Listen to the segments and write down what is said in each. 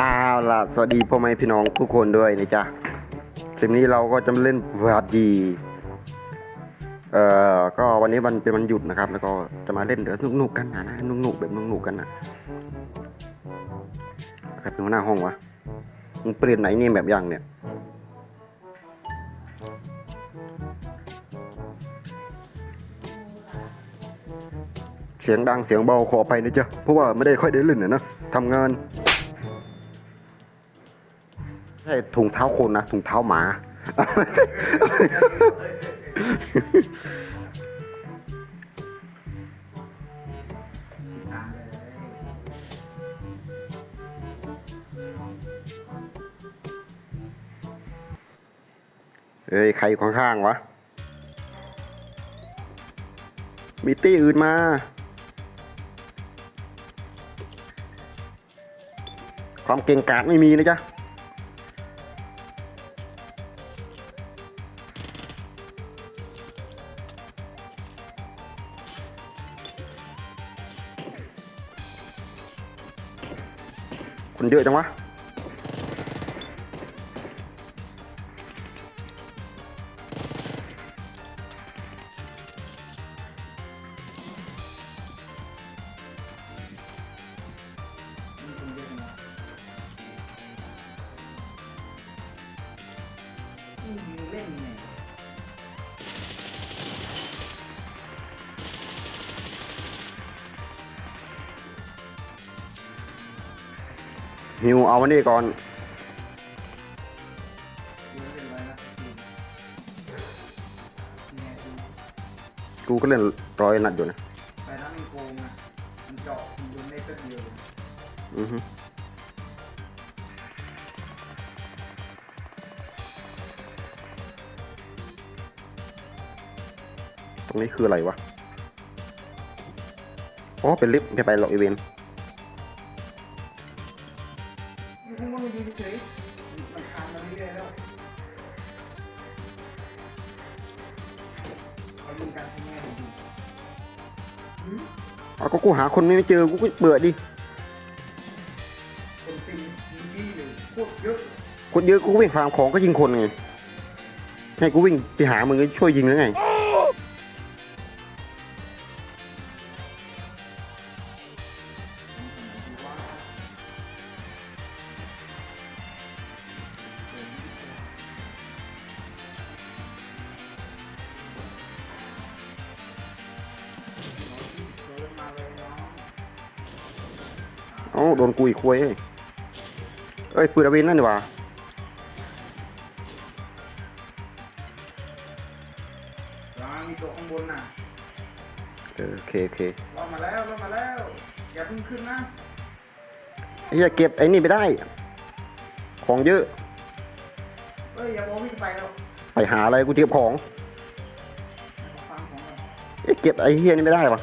อ้าวล่ะ สวัสดีพ่อแม่พี่น้องทุกคนด้วยนะจ๊ะคลิปนี้เราก็จะมาเล่นวาดีเอ่อ ก็วันนี้มันเป็นวันหยุดนะครับ แล้วก็จะมาเล่นเดี๋ยวหนุกๆกันนะนะหนุกๆแบบหนุกๆกันนะใครเป็นหัวหน้าห้องวะมึงเปลี่ยนไหนนี่แบบยังเนี่ย เสียงดังเสียงเบาขอไปนะจ๊ะ เพราะว่าไม่ได้ค่อยได้เล่นนะทำงาน ใช่ถุงเท้าคนนะถุงเท้าหมา เอ้ย ใครอยู่ข้างๆวะ มีตี้อื่นมา ความเก่งกาจไม่มีนะจ๊ะ คนเยอะจังวะ ฮิวเอาวันนี้ก่อนกูก็เล่นร้อยนัดอยู่นะแต่ถ้ามันโกงอะมันเจาะมันโดนได้แค่เดียวอือฮึตรงนี้คืออะไรวะ อ๋อ เป็นลิฟต์จะไปหลอกอีเวนต์ ยู่ข้างบนมันยืนเฉยๆมันคานมาเรื่อยๆแล้วเขายิงกันที่แง่ดีหืมอ๋อก็กูหาคนไม่เจอกูก็เบื่อดิคนตีดีเลยโคตรเยอะคนเยอะกูก็วิ่งฟาร์มของก็ยิงคนไงให้กูวิ่งไปหามึงก็ช่วยยิงหรือไง เอ้าโดนกูอีกควยเอ้ยเอ้ยปืนอาเวนนั่นดีกว่าร้านมีตัวข้างบนน่ะเออโอเคโอเครอดมาแล้วรอดมาแล้ว อย่าเพิ่งขึ้นนะไอ้เหี้ยเก็บไอ้นี่ไปได้ ของเยอะ เอ้ยอย่าบอกวิ่งไปแล้วไปหาอะไรกูเก็บของฟังของก่อน เอ๊ะเก็บไอ้เฮียนี่ไม่ได้ปะ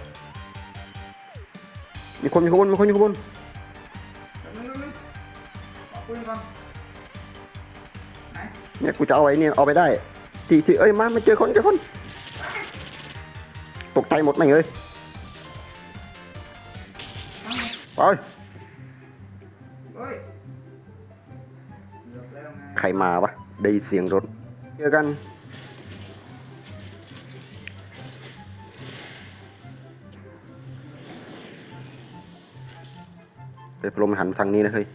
มีคนมีคนมีคนมีคน เนี่ยกูจะเอาไอ้นี่เอาไปได้ทีทีเอ้ยมามาเจอคนเจอคน ตกใจหมดไหมเอ้ยไปใครมาวะได้เสียงรถเจอกันเดี๋ยวพลมหันทางนี้นะเฮ้ย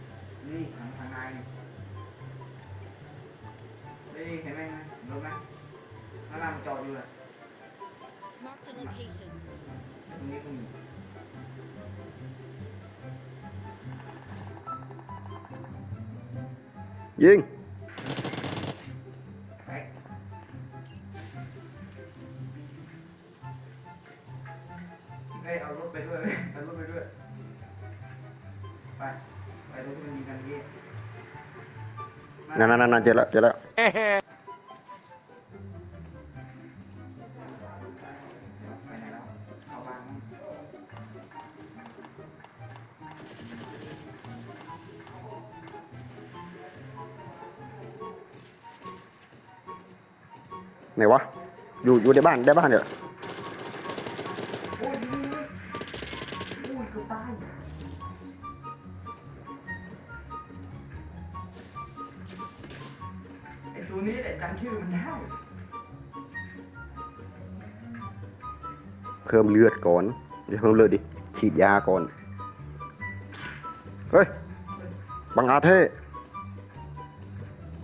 เฮ้ยเอารถไปด้วยเว้ยเอารถไปด้วย ไป ไปรถที่มันมีกันเยอะนั่นนั่นนั่นเจอแล้วเจอแล้วไปไหนแล้วเอาวางมั้งไหนวะ อยู่อยู่ในบ้านได้บ้านเดี๋ยว นี้แหละจำชื่อมันได้เพิ่มเลือดก่อนเดี๋ยวเพิ่มเลือดดิ ฉีดยาก่อน เฮ้ย บังอาเท่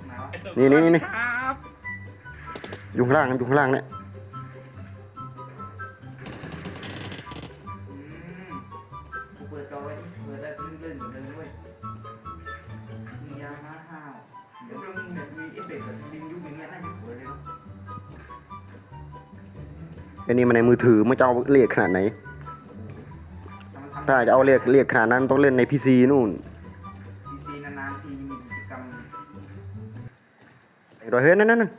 มาวะนี่นี่นี่ครับอยู่ข้างล่างอยู่ข้างล่างเนี่ย เนี่ยมีเอฟเฟกต์แบบดินยุคอย่างเงี้ยน่าจะสวยเลยเนาะอ้นี่มันในมือถือมันจะเอาเรียกขนาดไหนทำทำถ้าจะเอาเรียกเรียกขนาดนั้นต้องเล่นในพีซีนู่นพีซีนานๆทีมีกิจกรรมไอ้ดอยเฮ้ยนั่นนั่นนั่น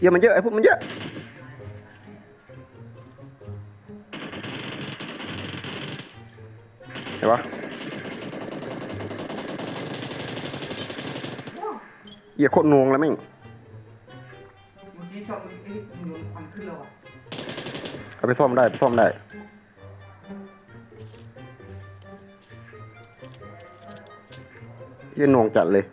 เยอะมันเยอะไอ้พวกมันเยอะ เห็นปะเหี้ยโคตรนวงแล้วแม่งเมื่อกี้ชอบเอ้ยมึงโดนควันขึ้นแล้วอะเอาไปซ่อมได้ไปซ่อมได้เหี้ยนวงจัดเลย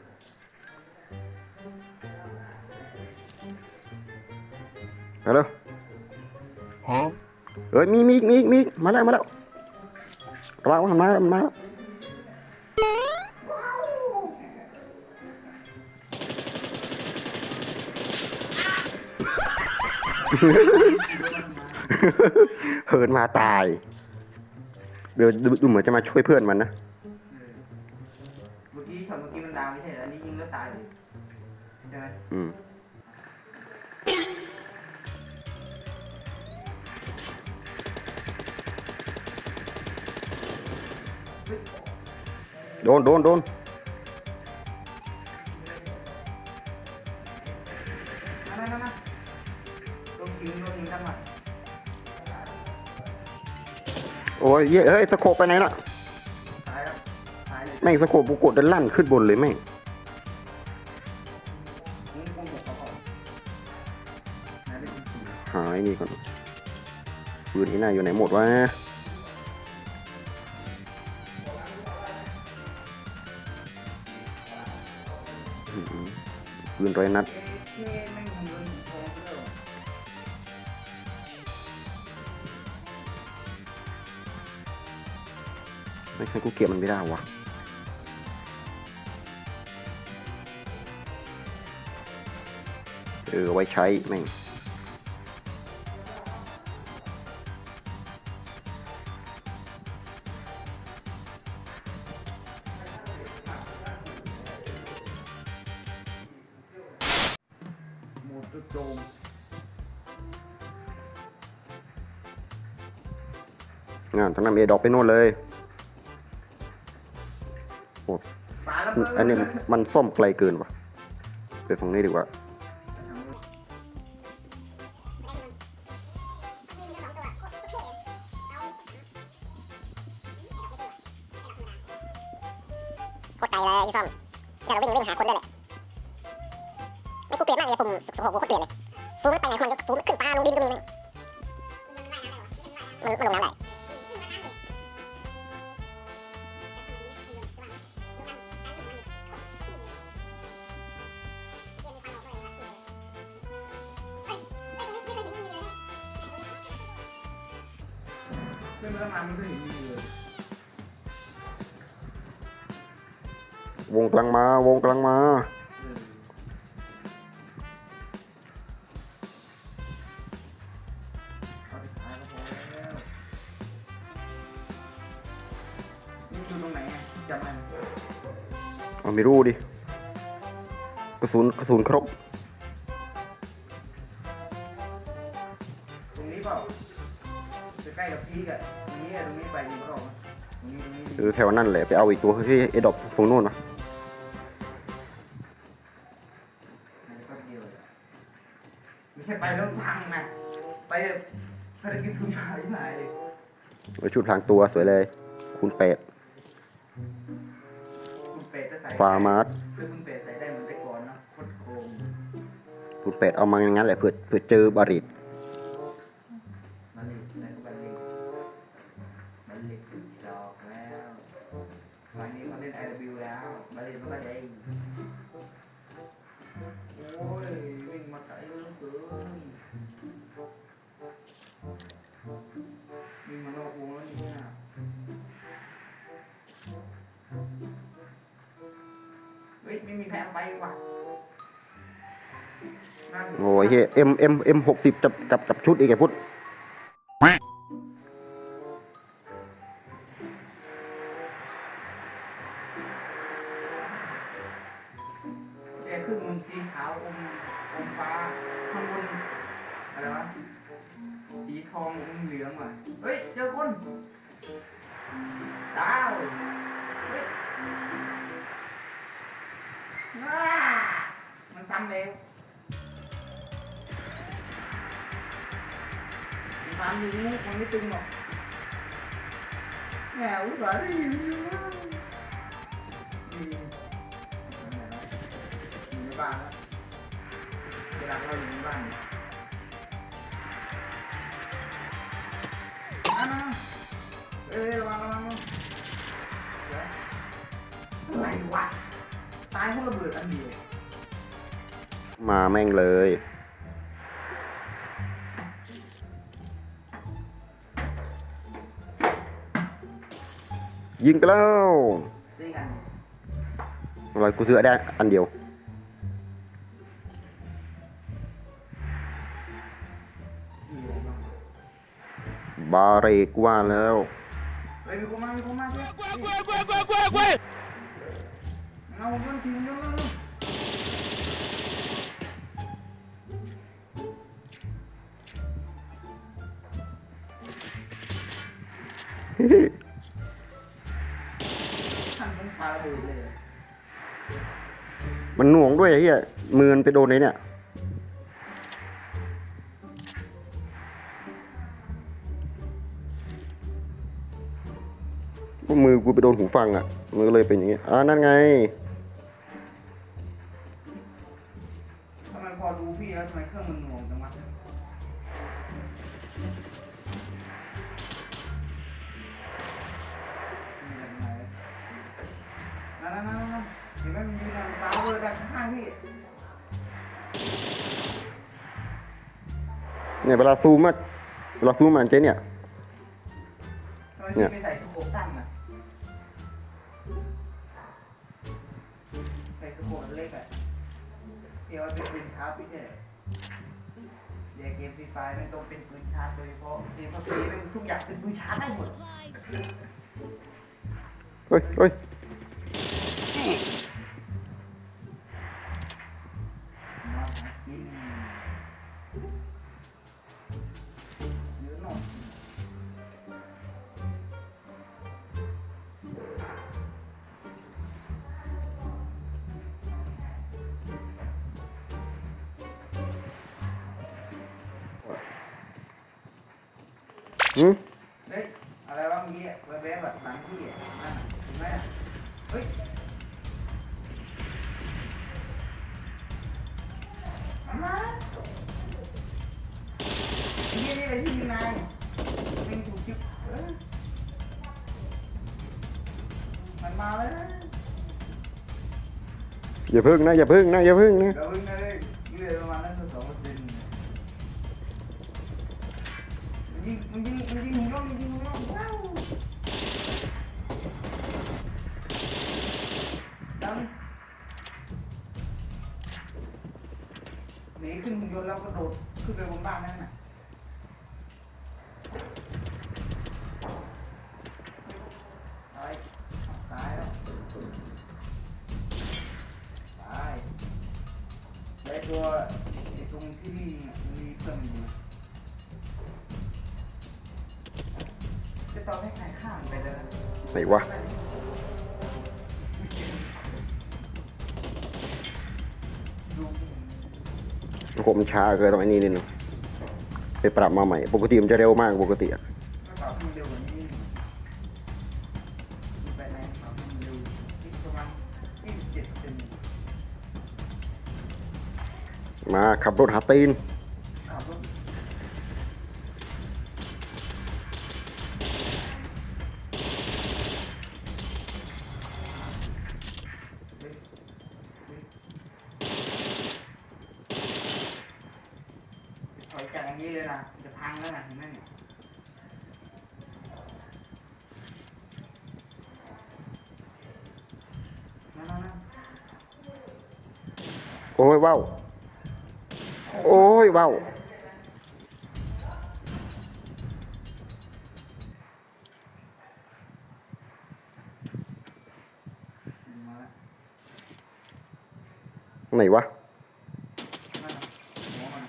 เอาเร็วฮะเฮ้ยมีมีอีกมีอีกมีอีกมาแล้วมาแล้ว ระวังมันมาแล้วมันมาแล้วเหินมาตาย เดี๋ยวดูดูเหมือนจะมาช่วยเพื่อนมันนะเออเมื่อกี้ช็อตเมื่อกี้มันดาวไม่ใช่เหรออันนี้ยิงแล้วตายเลยใช่ไหมอืม โดนโดนโดนโดนยิงโดนยิงกันมาโอ้ยเยเฮ้ยสโคปไปไหนล่ะตายแล้วตายเลยแม่งสโคปกูกดดันลั่นขึ้นบนเลยแม่งมึงคงหมกเขาก่อนไหนเป็นสีหายนี่ก่อนปืนที่หน้าอยู่ไหนหมดวะ ปืนร้อยนัดเอ๊ะเท่แม่เลยเหรอไม่ใช่กูเก็บมันไม่ได้วะเออไว้ใช้แม่ง งานทางนั้นเอดอกไปโน่นเลยโอ้ปาแล้วเพิ่มอันนี้มันซ่อมไกลเกินวะไปฝั่งนี้ดีกว่า เพิ่มแล้วมามันก็เห็นมีเลยวงกำลังมาวงกำลังมาเออเอาไปขายก็พอแล้วนี่คือตรงไหนอะจำได้ไหมเอาไม่รู้ดิ กระสุนกระสุนครบ จะใกล้กับพีกอะตรงนี้อะตรงนี้ไปยิงก็ออกนะตรงนี้ตรงนี้เออแถวนั่นแหละไปเอาอีกตัวที่เอดอกฝั่งนู้นนะมันก็เดียวเลยอะไม่ใช่ไปแล้วพังนะไปภารกิจทุนหายหายเลยไว้ชุดพลางตัวสวยเลยคูณแปดคุณเป็ดจะใส่ฟาร์มาร์สคือคุณเป็ดใส่ได้เหมือนแต่ก่อนเนอะโคตรโกงคูณแปดเอามาอย่างนั้นแหละเพื่อเพื่อเจอบาริต นั่นโอ้ยเฮ้เอ็มเอ็มเอ็มหกสิบจับกับจับชุดอีกไอ้พุทธ มันทำอยู่นี่มันไม่ตึงหรอกแหมอุตส่าห์ได้ยินอยู่ว่านี่อยู่ในบ้านแล้วเวลาเราอยู่ในบ้านเนี่ยอะนะเอ้ยระวังระวังระวังเดี๋ยวอะไรวะตายเพราะระเบิดอันเดียวมาแม่งเลย ยิงไปแล้วตีกันอะไรกูซื้อได้อันเดียวมีอะไรบ้างบาเรกว่าแล้วเมันหน่วงด้วยไอ้เฮียมือมันไปโดนไหนเนี่ยพวกมือกูไปโดนหูฟังอะ มือเลยเป็นอย่างงี้อ่านั่นไงทำไมพอดูพี่แล้วทำไมเครื่องมันหน่วง พี่เนี่ยเวลาซูมอะเวลาซูมมันเจ๊เนี่ย ทำไมพี่ไม่ใส่สโคปตั้งอะใส่สโคปเล็กอะเดี๋ยวเป็นปืนชาร์จพี่เนี่ยเดี๋ยวเกมฟรีไฟมันต้องเป็นปืนชาร์จโดยเฉพาะเกมพับจีเป็นทุกอย่างเป็นปืนชาร์จได้หมด Supplies. เฮ้ยเฮ้ย หืมเฮ้ยอะไรวะเมื่อกี้อะแวบแบบหลังพี่อะนั่นน่ะเห็นไหมอะเฮ้ยมามานี่นี่เลยที่ยิงนายเป็นถูกชิบเออมันมาแล้วอย่าพึ่งนะอย่าพึ่งนะอย่าพึ่งนะ เดี๋ยวพึ่งนะ ตัวไอ้ตรงที่นี่น่ะมันมีเพิ่มอยู่จะตอนให้ใครข้ามไปเลยไหนวะ ดูผมช้าเกินตรงไอ้นี้นิดนึงไปปรับมาใหม่ ปกติมันจะเร็วมากปกติอะ มาขับรถหาตีนขับรถเฮ้ยเฮ้ยถอยจากอย่างนี้เลยนะจะพังแล้วนะเห็นไหมเนี่ยนั่นนั่นนั่นโอ้ยว้าว โอ้ยว้าวไหนวะ นั่นน่ะหัวมัน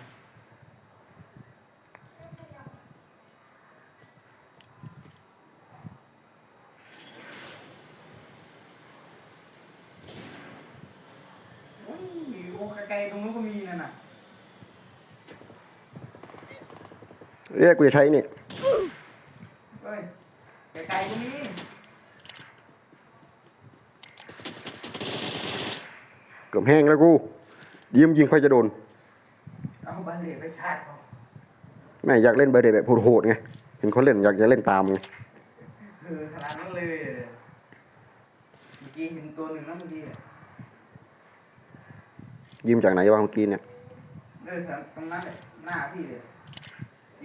โอ้ยโอ้ไกลๆตรงนู้นก็มีนั่นน่ะ เรียกกูจะใช้นี่เฮ้ยไกลๆก็มีเกือบแห้งแล้วกูยิ้มยิงค่อยจะโดน เอาบันเลไปชาร์จเขาแม่อยากเล่นเบอร์เดย์แบบโหดๆไง เห็นเขาเล่นอยากจะเล่นตามไงคือขนาดนั้นเลยเหรอเมื่อกี้เห็นตัวหนึ่งนะเมื่อกี้อะยิ้มจากไหนวะเมื่อกี้เนี่ย เดินแถวตรงนั้นเลยหน้าพี่เลย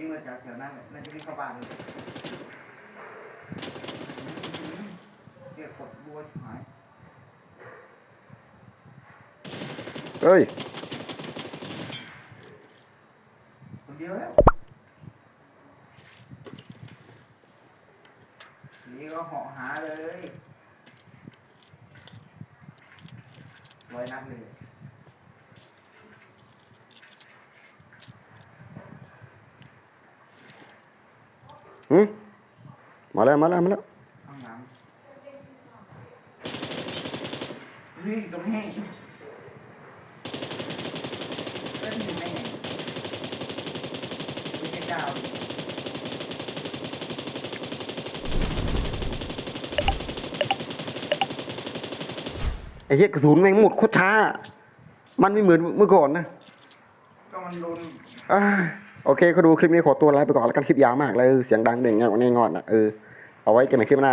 ยิงมาจากแถวนั้นเลยน่าจะวิ่งเข้าบ้านเลยเรียกกดบัวชิบหาย เอ้ย คนเดียวแล้วนี่ก็เหาะหาเลยร้อยนัดเลย หึ มาแล้ว มาแล้ว มาแล้วข้างหลังนี่กำแห้งเล่นอยู่แม่ไม่ใช่เจ้าไอ้เหี้ยกระสุนแม่งหมดโคตรช้า มันไม่เหมือนเมื่อก่อนนะ ก็มันโดนอ่าโอเคเขาดูคลิปนี้ขอตัวลาไปก่อนแล้วกันคลิปยาวมากเลย เสียงดังเด่งเงี้ยงอนๆอะเออ เอาไว้เกันใหม่คลิปหน้